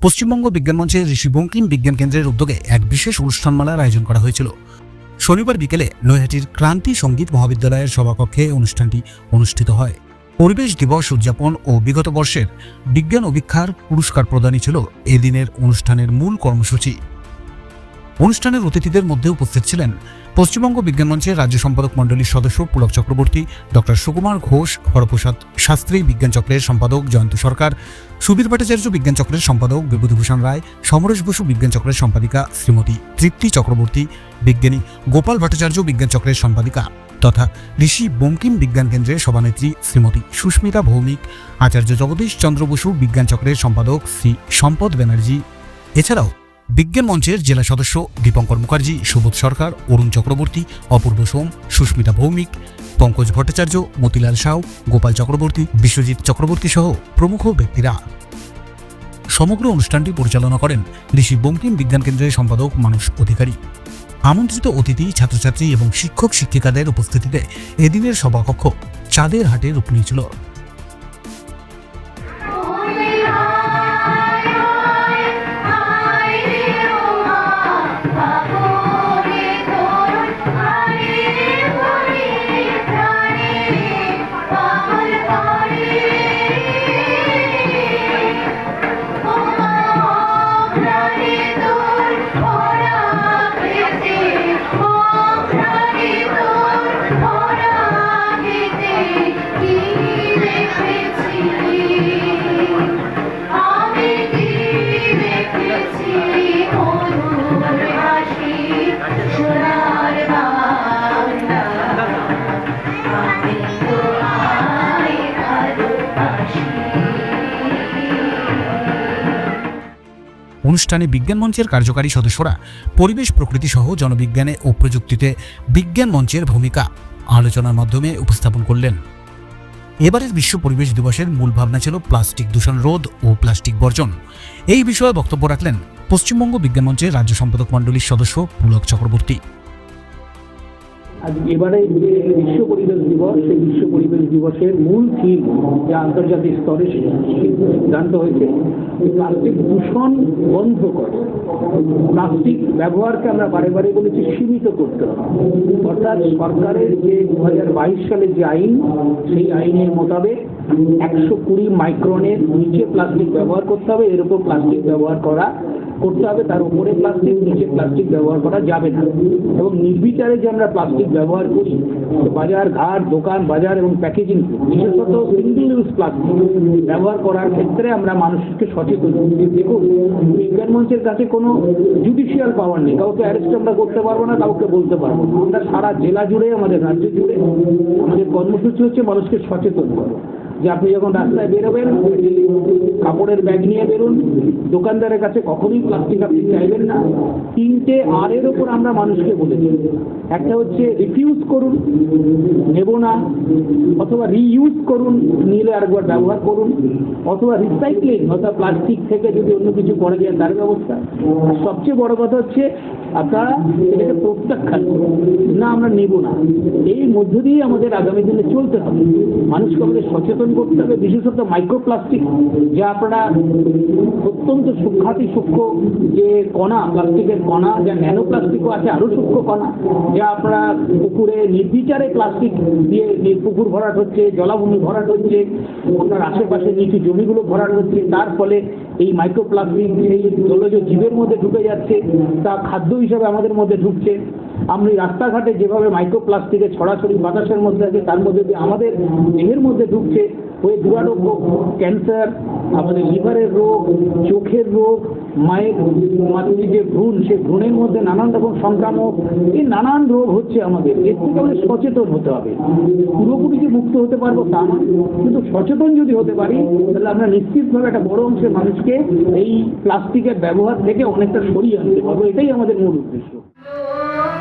পশ্চিমবঙ্গ বিজ্ঞান মঞ্চের ঋষি বঙ্কিম বিজ্ঞান কেন্দ্রের উদ্যোগে এক বিশেষ অনুষ্ঠানমালার আয়োজন করা হয়েছিল। শনিবার বিকেলে নৈহাটির ক্রান্তি সংগীত মহাবিদ্যালয়ের সভাকক্ষে অনুষ্ঠানটি অনুষ্ঠিত হয়। পরিবেশ দিবস উদযাপন ও বিগত বর্ষের বিজ্ঞান অভিক্ষার পুরস্কার প্রদানই ছিল এদিনের অনুষ্ঠানের মূল কর্মসূচি। অনুষ্ঠানের অতিথিদের মধ্যে উপস্থিত ছিলেন পশ্চিমবঙ্গ বিজ্ঞান মঞ্চের রাজ্য সম্পাদক মণ্ডলীর সদস্য পুলক চক্রবর্তী, ডক্টর সুকুমার ঘোষ, হরপ্রসাদ শাস্ত্রী, বিজ্ঞান চক্রের সম্পাদক জয়ন্ত সরকার, সুবীর ভট্টাচার্য, বিজ্ঞান চক্রের সম্পাদক বিভূতিভূষণ রায়, সমরেশ বসু, বিজ্ঞান চক্রের সম্পাদিকা শ্রীমতী তৃপ্তি চক্রবর্তী, বিজ্ঞানী গোপাল ভট্টাচার্য, বিজ্ঞান চক্রের সম্পাদিকা, তথা ঋষি বঙ্কিম বিজ্ঞান কেন্দ্রের সভানেত্রী শ্রীমতী সুস্মিতা ভৌমিক, আচার্য জগদীশ চন্দ্র বসু, বিজ্ঞান চক্রের সম্পাদক শ্রী সম্পদ ব্যানার্জি। এছাড়াও বিজ্ঞান মঞ্চের জেলা সদস্য দীপঙ্কর মুখার্জি, সুবোধ সরকার, অরুণ চক্রবর্তী, অপূর্ব সোম, সুস্মিতা ভৌমিক, পঙ্কজ ভট্টাচার্য, মতিলাল সাউ, গোপাল চক্রবর্তী, বিশ্বজিৎ চক্রবর্তী সহ প্রমুখ ব্যক্তিরা। সমগ্র অনুষ্ঠানটি পরিচালনা করেন ঋষি বঙ্কিম বিজ্ঞান কেন্দ্রের সম্পাদক মানুষ অধিকারী। আমন্ত্রিত অতিথি, ছাত্রছাত্রী এবং শিক্ষক শিক্ষিকাদের উপস্থিতিতে এদিনের সভাকক্ষ চাঁদের হাটে রূপ নিয়েছিল। অনুষ্ঠানে বিজ্ঞান মঞ্চের কার্যকারী সদস্যরা পরিবেশ প্রকৃতিসহ জনবিজ্ঞানে ও প্রযুক্তিতে বিজ্ঞান মঞ্চের ভূমিকা আলোচনার মাধ্যমে উপস্থাপন করলেন। এবারের বিশ্ব পরিবেশ দিবসের মূল ভাবনা ছিল প্লাস্টিক দূষণ রোধ ও প্লাস্টিক বর্জন। এই বিষয়ে বক্তব্য রাখলেন পশ্চিমবঙ্গ বিজ্ঞান মঞ্চের রাজ্য সম্পাদক মণ্ডলীর সদস্য পুলক চক্রবর্তী। আজ এবারে যে বিশ্ব পরিবেশ দিবস, সেই বিশ্ব পরিবেশ দিবসের মূল থিম যে আন্তর্জাতিক স্তরে সিদ্ধান্ত হয়েছে প্লাস্টিক দূষণ বন্ধ করে। প্লাস্টিক ব্যবহারকে আমরা বারে বারে বলেছি সীমিত করতে হবে। অর্থাৎ সরকারের যে দু হাজার বাইশ সালের যে আইন, সেই আইনের মোতাবেক একশো কুড়ি মাইক্রনের নিচে প্লাস্টিক ব্যবহার করতে হবে, এর উপর প্লাস্টিক ব্যবহার করা করতে হবে, তার উপরে প্লাস্টিক নিচে প্লাস্টিক ব্যবহার করা যাবে না। এবং নির্বিচারে যে আমরা প্লাস্টিক ব্যবহার করি, বাজার, ঘাট, দোকান, বাজার এবং প্যাকেজিং বিশেষত সিঙ্গেল ইউজ প্লাস্টিক ব্যবহার করার ক্ষেত্রে আমরা মানুষকে সচেতন দেখুন, বিজ্ঞান মঞ্চের কাছে কোনো জুডিশিয়াল পাওয়ার নেই। কাউকে অ্যারেস্ট আমরা করতে পারব না, কাউকে বলতে পারব আমরা সারা জেলা জুড়ে, আমাদের রাজ্য জুড়ে, আমাদের কর্মসূচি হচ্ছে মানুষকে সচেতন করো। যে আপনি যখন রাস্তায় বেরোবেন, কাপড়ের ব্যাগ নিয়ে বেরুন, দোকানদারের কাছে কখনোই প্লাস্টিক আপনি চাইবেন না। তিনটে আর এর ওপর আমরা মানুষকে বলেছি। একটা হচ্ছে রিফিউজ করুন, নেব না, অথবা রিইউজ করুন, নিলে আরেকবার ব্যবহার করুন, অথবা রিসাইক্লিং অর্থাৎ প্লাস্টিক থেকে যদি অন্য কিছু করা যায় তার ব্যবস্থা। সবচেয়ে বড় কথা হচ্ছে, আপনারা এটাকে প্রত্যাখ্যান করুন, না আমরা নেব না। এই মধ্য দিয়ে আমাদের আগামী দিনে চলতে হবে। মানুষকে আমাদের সচেতন করতে হবে, বিশেষত মাইক্রোপ্লাস্টিক যা আপনারা অত্যন্ত সূক্ষাতি সূক্ষ্ম যে কণা প্লাস্টিকের কণা, যা ন্যানো প্লাস্টিকও আছে, আরও সূক্ষ্ম কণা যা আপনারা পুকুরে নির্বিচারে প্লাস্টিক দিয়ে পুকুর ভরাট হচ্ছে, জলাভূমি ভরাট হচ্ছে আপনার আশেপাশে নিচু জমিগুলো ভরাট হচ্ছে, তার ফলে এই মাইক্রোপ্লাস্টিক এই জলজ জীবের মধ্যে ঢুকে যাচ্ছে, তা খাদ্য হিসাবে আমাদের মধ্যে ঢুকছে। আমরা রাস্তাঘাটে যেভাবে মাইক্রোপ্লাস্টিকের ছড়াছড়ি বাতাসের মধ্যে আছে, তার মধ্যে দিয়ে আমাদের দেহের মধ্যে ঢুকছে ওই দুরারোগ্য ক্যান্সার আমাদের লিভারের রোগ, চোখের রোগ, মায়ের মাতৃ যে ভ্রূণ, সে ভ্রূণের মধ্যে নানান রকম সংক্রামক, এই নানান রোগ হচ্ছে আমাদের। এর থেকে আমাদের সচেতন হতে হবে। পুরোপুরি যে মুক্ত হতে পারব তা না কিন্তু সচেতন যদি হতে পারি, তাহলে আমরা নিশ্চিতভাবে একটা বড় অংশের মানুষকে এই প্লাস্টিকের ব্যবহার থেকে অনেকটা সরিয়ে আনতে পারব। এটাই আমাদের মূল উদ্দেশ্য।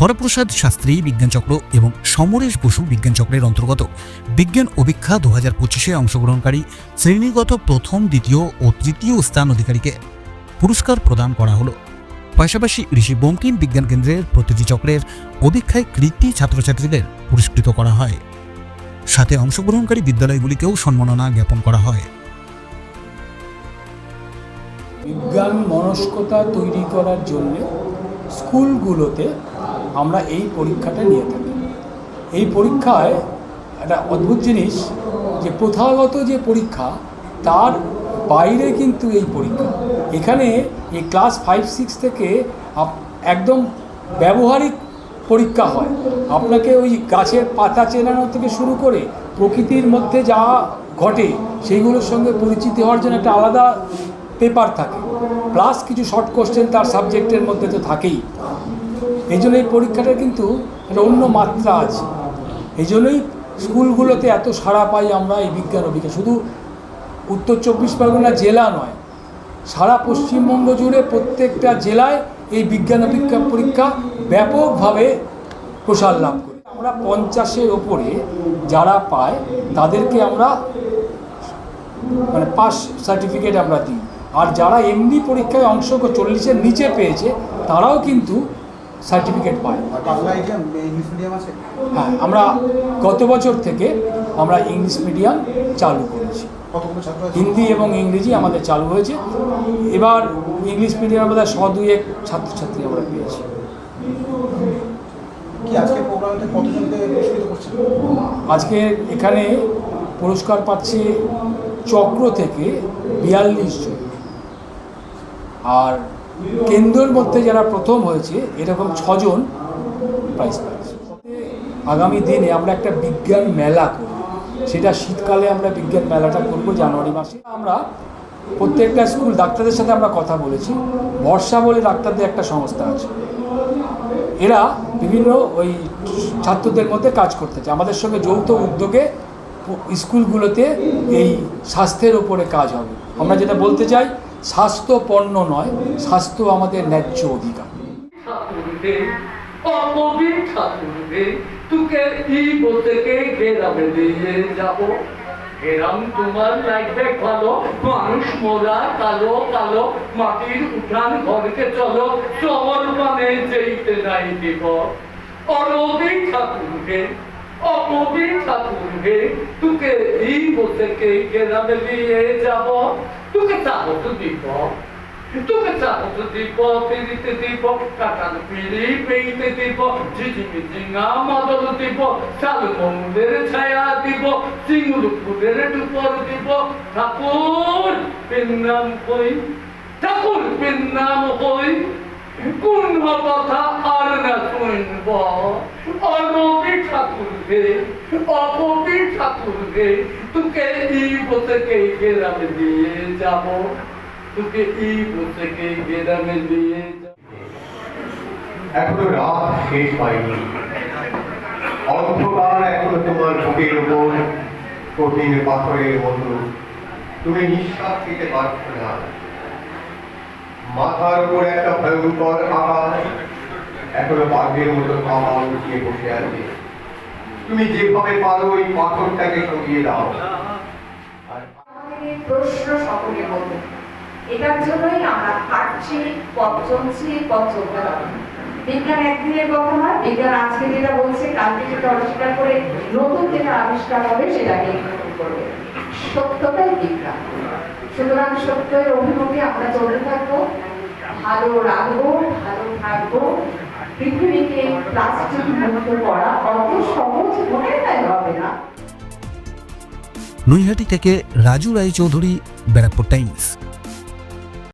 হরপ্রসাদ শাস্ত্রী বিজ্ঞানচক্র এবং সমরেশ বসু বিজ্ঞানচক্রের অন্তর্গত। বিজ্ঞান অভিক্ষা দু হাজার পঁচিশে অংশগ্রহণকারী শ্রেণীগত প্রথম, দ্বিতীয় ও তৃতীয় স্থান অধিকারীকে পুরস্কার প্রদান করা হলো। পাশাপাশি ঋষি বঙ্কিম বিজ্ঞান কেন্দ্রের প্রতিটি চক্রের অধিক্ষায় কৃতি ছাত্রছাত্রীদের পুরস্কৃত করা হয়। সাথে অংশগ্রহণকারী বিদ্যালয়গুলিকেও সম্মাননা জ্ঞাপন করা হয়। বিজ্ঞান মনস্কতা তৈরি করার জন্য স্কুলগুলোতে আমরা এই পরীক্ষাটা নিয়ে থাকি। এই পরীক্ষায় একটা অদ্ভুত জিনিস যে প্রথাগত যে পরীক্ষা, তার বাইরে কিন্তু এই পরীক্ষা। এখানে এই ক্লাস ফাইভ সিক্স থেকে একদম ব্যবহারিক পরীক্ষা হয়। আপনাকে ওই গাছের পাতা চেনানো থেকে শুরু করে প্রকৃতির মধ্যে যা ঘটে, সেইগুলোর সঙ্গে পরিচিতি হওয়ার জন্য একটা আলাদা পেপার থাকে। প্লাস কিছু শর্ট কোশ্চেন তার সাবজেক্টের মধ্যে তো থাকেই। এই জন্য এই পরীক্ষাটা কিন্তু একটা অন্য মাত্রা আছে। এই জন্যই স্কুলগুলোতে এত সাড়া পাই আমরা এই বিজ্ঞান অভিজ্ঞান শুধু উত্তর চব্বিশ পরগনা জেলা নয় সারা পশ্চিমবঙ্গ জুড়ে প্রত্যেকটা জেলায় এই বিজ্ঞান অভিজ্ঞা পরীক্ষা ব্যাপকভাবে প্রসার লাভ করে। আমরা পঞ্চাশের ওপরে যারা পায় তাদেরকে আমরা মানে পাস সার্টিফিকেট আমরা দিই। আর যারা এমনি পরীক্ষায় অংশ চল্লিশের নিচে পেয়েছে তারাও কিন্তু সার্টিফিকেট পায়। হ্যাঁ আমরা গত বছর থেকে আমরা ইংলিশ মিডিয়াম চালু করেছি। হিন্দি এবং ইংরেজি আমাদের চালু হয়েছে। এবার ইংলিশ মিডিয়ামে বোধহয় শ দুই এক ছাত্রছাত্রী আমরা পেয়েছি। আজকে এখানে পুরস্কার পাচ্ছে চক্র থেকে বিয়াল্লিশ জন। আর কেন্দ্রের মধ্যে যারা প্রথম হয়েছে এরকম ছজন প্রাইজ পাচ্ছে। আগামী দিনে আমরা একটা বিজ্ঞান মেলা করব। সেটা শীতকালে আমরা বিজ্ঞান মেলাটা করব জানুয়ারি মাসে। আমরা প্রত্যেকটা স্কুল ডাক্তারদের সাথে আমরা কথা বলেছি। বর্ষা বলে ডাক্তারদের একটা সংস্থা আছে। এরা বিভিন্ন ওই ছাত্রদের মধ্যে কাজ করতে চায় আমাদের সঙ্গে যৌথ উদ্যোগে স্কুলগুলোতে এই স্বাস্থ্যের ওপরে কাজ হবে। আমরা যেটা বলতে চাই, স্বাস্থ্য পণ্য নয়, স্বাস্থ্য আমাদের ন্যায্য অধিকার। তোকে ই বলতে গ্রামে দিয়ে যাব। গ্রাম তোমার লাগবে ভালো। মানুষ মোরা, কালো কালো, মাটির উঠান ঘরকে চলো। শহর মানে যেতে নাই দিব অরবি ঠাকুরকে, অপবি ঠাকুরকে তোকে ই বলতে গ্রামে দিয়ে যাব। তোকে সাহস দিব। তোকে চাপতে দিব পিড়িতে দিব কাটান পিড়ি পেইতে দিব ঝিঝিমি ঝিঙা মাদল দিব শাল মঙ্গলের ছায়া দিব চিঙ্গুল ফুলের টুপর দিব ঠাকুর পিন্নাম হই ঠাকুর পিন্নাম হই কোন কথা আর না শুনব অনবি ঠাকুর রে অপবি ঠাকুর রে তোকে ই বসে গ্রামে দিয়ে যাব তোকে ই বসে গ্রামে দিয়ে এখনও রাত শেষ হয়নি। অন্ধকার এখনও তোমার বুকের উপর। কঠিন পাথরের মতো। তুমি নিঃশ্বাস পারছ না। মাথার উপর একটা ভয়ঙ্কর আকাশ এখনও বাঘের মতো কামাল উঠিয়ে বসে আছে। তুমি যেভাবে পারো ওই পাথরটাকে সরিয়ে দাও। আর প্রশ্ন সকলের মধ্যে। এটার জন্যই আমরা হাঁটছি পথ চলছি, পথ চলতে হবে। বিজ্ঞান একদিনের কথা নয়, বিজ্ঞান আজকে যেটা বলছে কালকে যেটা আবিষ্কার করে নতুন যেটা আবিষ্কার হবে, সেটাকে করবে। সত্যটাই বিজ্ঞান। সুতরাং সত্যের অভিমুখে আমরা চলতে থাকব। ভালো রাখব, ভালো থাকব। পৃথিবীকে প্লাস্টিক মুক্ত করা অত সহজ মনে হবে না। নৈহাটি থেকে রাজু রায়চৌধুরী, ব্যারাকপুর টাইমস।